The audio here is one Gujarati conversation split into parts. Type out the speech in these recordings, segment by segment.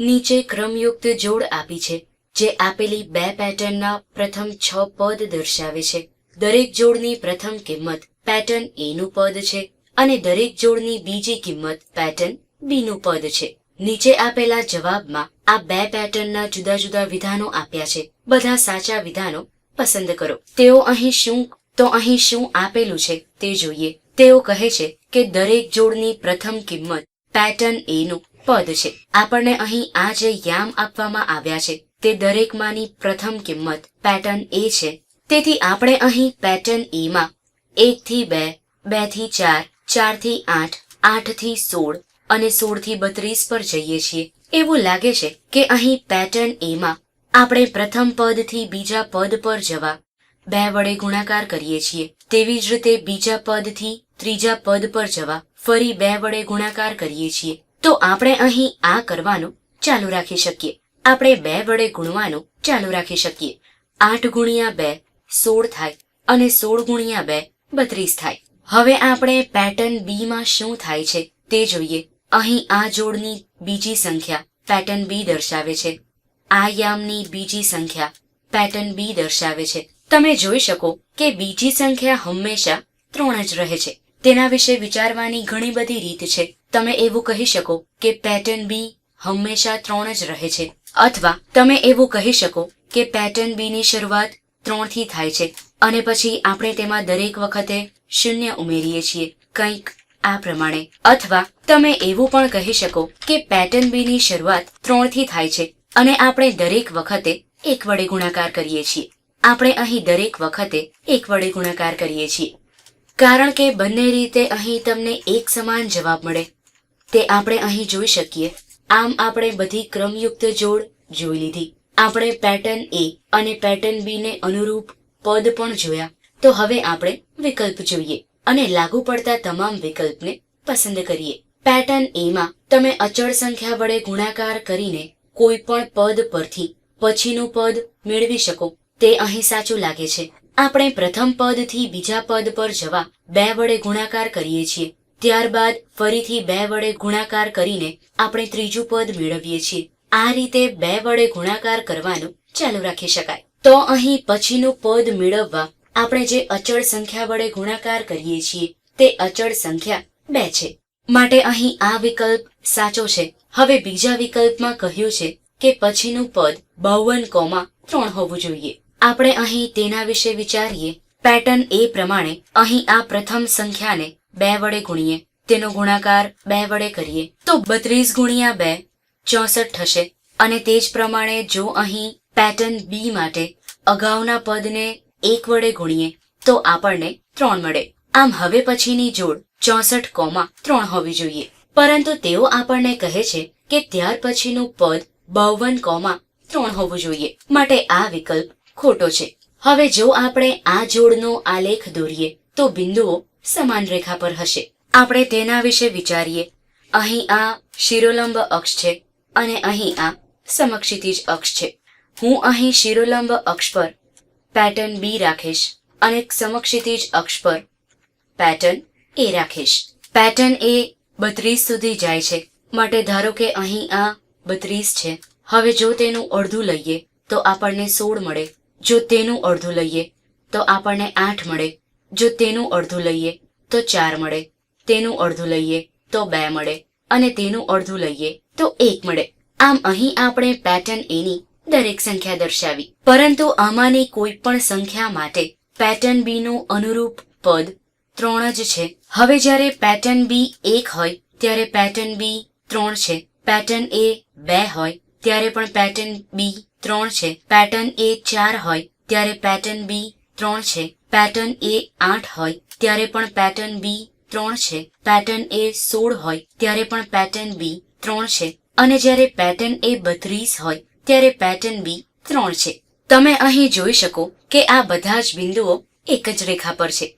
નીચે ક્રમયુક્ત જોડ આપી છે, જે આપેલી બે પેટર્નના પ્રથમ છ પદ દર્શાવે છે. દરેક જોડની પ્રથમ કિંમત પેટર્ન એ નું પદ છે અને દરેક જોડની બીજી કિંમત પેટર્ન બી નું પદ છે. નીચે આપેલા જવાબમાં આ બે પેટર્નના જુદા જુદા વિધાનો આપ્યા છે. બધા સાચા વિધાનો પસંદ કરો. તેઓ અહીં શું, તો અહીં શું આપેલું છે તે જોઈએ. તેઓ કહે છે કે દરેક જોડની પ્રથમ કિંમત પેટર્ન એ નું પદ છે. આપણને અહીં આ જે યામ આપવામાં આવ્યા છે, તે દરેકમાંની પ્રથમ કિંમત પેટર્ન એ છે. તેથી આપણે અહીં પેટર્ન એમાં એકથી એક થી બે બેથી ચાર ચારથી આઠ આઠથી સોળ અને સોળથી બત્રીસ પર જઈએ છીએ. એવું લાગે છે કે અહીં પેટર્ન એ માં આપણે પ્રથમ પદથી બીજા પદ પર જવા બે વડે ગુણાકાર કરીએ છીએ. તેવી જ રીતે બીજા પદથી ત્રીજા પદ પર જવા ફરી બે વડે ગુણાકાર કરીએ છીએ. તો આપણે અહીં આ કરવાનું ચાલુ રાખી શકીએ. આપણે બે વડે ગુણવાનું ચાલુ રાખી શકીએ. આઠ ગુણ્યા બે, સોળ થાય અને સોળ ગુણ્યા બે, બત્રીસ થાય. હવે આપણે પેટર્ન બી માં શું થાય છે તે જોઈએ. અહીં આ જોડની બીજી સંખ્યા પેટર્ન બી દર્શાવે છે. આ યામની બીજી સંખ્યા પેટર્ન બી દર્શાવે છે. તમે જોઈ શકો કે બીજી સંખ્યા હંમેશા ત્રણ જ રહે છે. તેના વિશે વિચારવાની ઘણી બધી રીત છે. તમે એવું કહી શકો કે પેટર્ન બી હંમેશા ત્રણ જ રહે છે. અથવા તમે એવું કહી શકો કે પેટર્ન બી ની શરૂઆત ત્રણથી થાય છે. અને પછી આપણે તેમાં દરેક વખતે શૂન્ય ઉમેરીએ છીએ, કંઈક આ પ્રમાણે. અથવા તમે એવું પણ કહી શકો કે પેટર્ન બી ની શરૂઆત ત્રણથી થાય છે. અને આપણે દરેક વખતે એક વડે ગુણાકાર કરીએ છીએ. આપણે અહીં દરેક વખતે એક વડે ગુણાકાર કરીએ છીએ. કારણ કે બંને રીતે અહીં તમને એક સમાન જવાબ મળે. તે આપણે અહીં જોઈ શકીએ. આમ આપણે બધી ક્રમયુક્ત જોડ જોઈ લીધી. આપણે પેટર્ન એ અને પેટર્ન બી ને અનુરૂપ પદ પણ જોયા. તો હવે આપણે વિકલ્પ જોઈએ અને લાગુ પડતા તમામ વિકલ્પને પસંદ કરીએ. પેટર્ન એ માં તમે અચળ સંખ્યા વડે ગુણાકાર કરીને કોઈ પણ પદ પરથી પછીનું પદ મેળવી શકો. તે અહીં સાચું લાગે છે. આપણે પ્રથમ પદથી બીજા પદ પર જવા બે વડે ગુણાકાર કરીએ છીએ. ત્યારબાદ ફરીથી બે વડે ગુણાકાર કરીને આપણે ત્રીજું પદ મેળવીએ છીએ. આ રીતે બે વડે ગુણાકાર કરવાનું ચાલુ રાખી શકાય. તો અહીં પછીનું પદ મેળવવા આપણે જે અચળ સંખ્યા વડે ગુણાકાર કરીએ છીએ, તે અચળ સંખ્યા બે છે. માટે અહીં આ વિકલ્પ સાચો છે. હવે બીજા વિકલ્પમાં કહ્યું છે કે પછીનું પદ બાવન કોમાં ત્રણ હોવું જોઈએ. આપણે અહીં તેના વિશે વિચારીએ. પેટર્ન એ પ્રમાણે અહીં આ પ્રથમ સંખ્યાને બે વડે ગુણીએ. તેનો ગુણાકાર બે વડે કરીએ. તો બત્રીસ ગુણ્યા બે, ચોસઠ થશે. અને તે જ પ્રમાણે જો અહીં પેટર્ન બી માટે અગાઉના પદને એક વડે ગુણીએ, તો આપણને ત્રણ મળે. આમ હવે પછીની જોડ ચોસઠ કોમા ત્રણ હોવી જોઈએ. પરંતુ તેઓ આપણને કહે છે કે ત્યાર પછીનું પદ બાવન કોમાં ત્રણ હોવું જોઈએ. માટે આ વિકલ્પ ખોટો છે. હવે જો આપણે આ જોડનો આલેખ દોરીએ, તો બિંદુઓ સમાન રેખા પર હશે. આપણે તેના વિશે વિચારીએ. અહીં આ શિરોલંબ અક્ષ છે અને અહીં આ સમક્ષિતિજ અક્ષ છે. હું અહીં શિરોલંબ અક્ષ પર પેટર્ન બી રાખીશ અને સમક્ષિતિજ અક્ષ પર પેટર્ન એ રાખીશ. પેટર્ન એ બત્રીસ સુધી જાય છે. માટે ધારો કે અહીં આ બત્રીસ છે. હવે જો તેનું અડધું લઈએ, તો આપણને સોળ મળે. જો તેનું અડધું લઈએ, તો આપણને આઠ મળે. જો તેનું અડધું લઈએ, તો ચાર મળે. તેનું અડધું લઈએ, તો બે મળે. અને તેનું અડધું લઈએ, તો એક મળે. આમ અહીં આપણે પેટર્ન એની દરેક સંખ્યા દર્શાવી. પરંતુ આમાંની કોઈ પણ સંખ્યા માટે પેટર્ન બી નું અનુરૂપ પદ ત્રણ જ છે. હવે જ્યારે પેટર્ન બી એક હોય, ત્યારે પેટર્ન બી ત્રણ છે. પેટર્ન એ બે હોય, ત્યારે પણ પેટર્ન બી ત્રણ છે. પેટર્ન એ ચાર હોય, ત્યારે પેટર્ન બી ત્રણ છે. પેટર્ન એ આઠ હોય, ત્યારે પણ પેટર્ન બી ત્રણ છે. પેટર્ન એ સોળ હોય, ત્યારે પણ પેટર્ન બી ત્રણ છે. અને જ્યારે પેટર્ન એ બત્રીસ હોય, ત્યારે પેટર્ન બી ત્રણ છે. તમે અહીં જોઈ શકો કે આ બધા જ બિંદુઓ એક જ રેખા પર છે.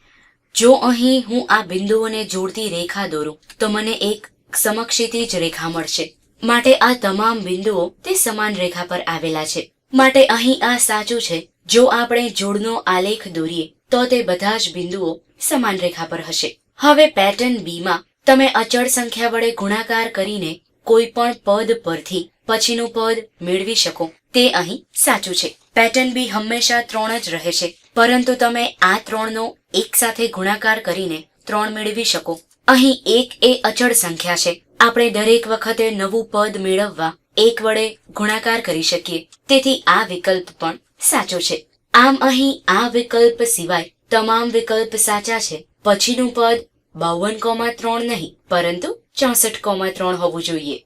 જો અહીં હું આ બિંદુઓને જોડતી રેખા દોરું, તો મને એક સમક્ષિતિજ રેખા મળશે. માટે આ તમામ બિંદુઓ તે સમાન રેખા પર આવેલા છે. માટે અહીં આ સાચું છે. જો આપણે જોડનો આલેખ દોરીએ તો તે બધા જ બિંદુઓ સમાન રેખા પર હશે. હવે પેટર્ન બીમાં તમે અચળ સંખ્યા વડે ગુણાકાર કરીને કોઈ પણ પદ પરથી પછીનું પદ મેળવી શકો. તે અહીં સાચું છે. પેટર્ન બી હંમેશા ત્રણ જ રહે છે, પરંતુ તમે આ ત્રણનો એક સાથે ગુણાકાર કરીને ત્રણ મેળવી શકો. અહીં એક એ અચળ સંખ્યા છે. આપણે દરેક વખતે નવું પદ મેળવવા એક વડે ગુણાકાર કરી શકીએ. તેથી આ વિકલ્પ પણ સાચો છે. આમ અહીં આ વિકલ્પ સિવાય તમામ વિકલ્પ સાચા છે. પછીનું પદ બાવન કોમા ત્રણ નહીં, પરંતુ ચોસઠ કોમા ત્રણ હોવું જોઈએ.